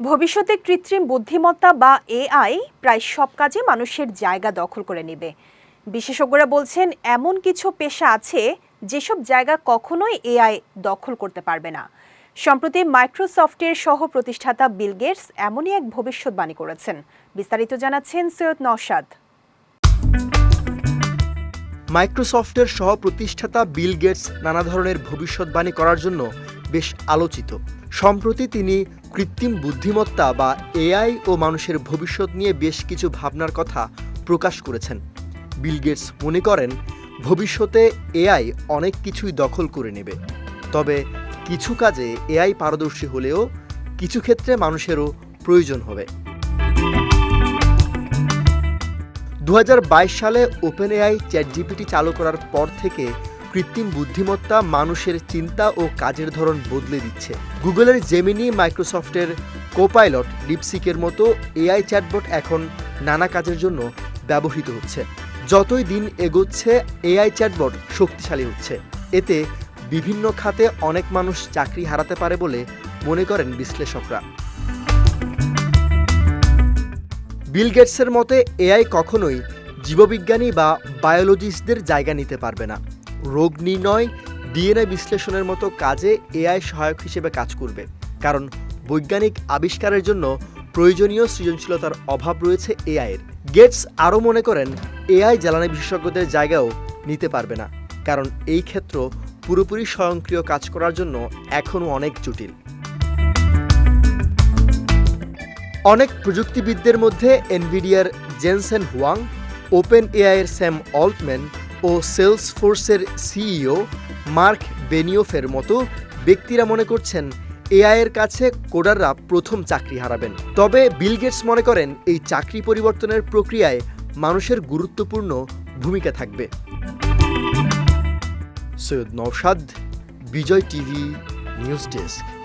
ভবিষ্যতে কৃত্রিম বুদ্ধিমত্তা বা এআই প্রায় সব কাজে মানুষের জায়গা দখল করে নেবে। বিশেষজ্ঞরা বলছেন, এমন কিছু পেশা আছে যেসব জায়গা কখনোই এআই দখল করতে পারবে না। সম্প্রতি মাইক্রোসফটের সহ প্রতিষ্ঠাতা বিল গেটস এমনই এক ভবিষ্যৎবাণী করেছেন। বিস্তারিত জানাচ্ছেন সৈয়দ নওশাদ। মাইক্রোসফটের সহ প্রতিষ্ঠাতা বিল গেটস নানা ধরনের ভবিষ্যৎবাণী করার জন্য বেশ আলোচিত। সম্প্রতি তিনি কৃত্রিম বুদ্ধিমত্তা বা এআই ও মানুষের ভবিষ্যৎ নিয়ে বেশ কিছু ভাবনার কথা প্রকাশ করেছেন। বিল গেটস মনে করেন, ভবিষ্যতে এআই অনেক কিছুই দখল করে নেবে। তবে কিছু কাজে এআই পারদর্শী হলেও কিছু ক্ষেত্রে মানুষেরও প্রয়োজন হবে। দু হাজার বাইশ সালে ওপেন এআই চ্যাট জিপিটি চালু করার পর থেকে কৃত্রিম বুদ্ধিমত্তা মানুষের চিন্তা ও কাজের ধরন বদলে দিচ্ছে। গুগলের জেমিনি মাইক্রোসফটের কোপাইলট ডিপসিকের মতো এআই চ্যাটবট এখন নানা কাজের জন্য ব্যবহৃত হচ্ছে। যতই দিন এগোচ্ছে এআই চ্যাটবট শক্তিশালী হচ্ছে। এতে বিভিন্ন খাতে অনেক মানুষ চাকরি হারাতে পারে বলে মনে করেন বিশ্লেষকরা। বিল গেটসের মতে এআই কখনোই জীববিজ্ঞানী বা বায়োলজিস্টদের জায়গা নিতে পারবে না। রোগ নির্ণয়, ডিএনএ বিশ্লেষণের মতো কাজে এআই সহায়ক হিসেবে কাজ করবে। কারণ বৈজ্ঞানিক আবিষ্কারের জন্য প্রয়োজনীয় সৃজনশীলতার অভাব রয়েছে এআইয়ের গেটস আরও মনে করেন, এআই জ্বালানি বিশেষজ্ঞদের জায়গাও নিতে পারবে না। কারণ এই ক্ষেত্র পুরোপুরি স্বয়ংক্রিয় কাজ করার জন্য এখনও অনেক জটিল। অনেক প্রযুক্তিবিদদের মধ্যে এনভিডিয়ার জেনসেন হুয়াং ওপেন এআইয়ের স্যাম অল্টম্যান ও সেলস ফোর্সের সিইও মার্ক বেনিওফের মতো ব্যক্তিরা মনে করছেন এআইয়ের কাছে কোডাররা প্রথম চাকরি হারাবেন। তবে বিল গেটস মনে করেন এই চাকরি পরিবর্তনের প্রক্রিয়ায় মানুষের গুরুত্বপূর্ণ ভূমিকা থাকবে। Syed Noushad Bijoy TV, news desk.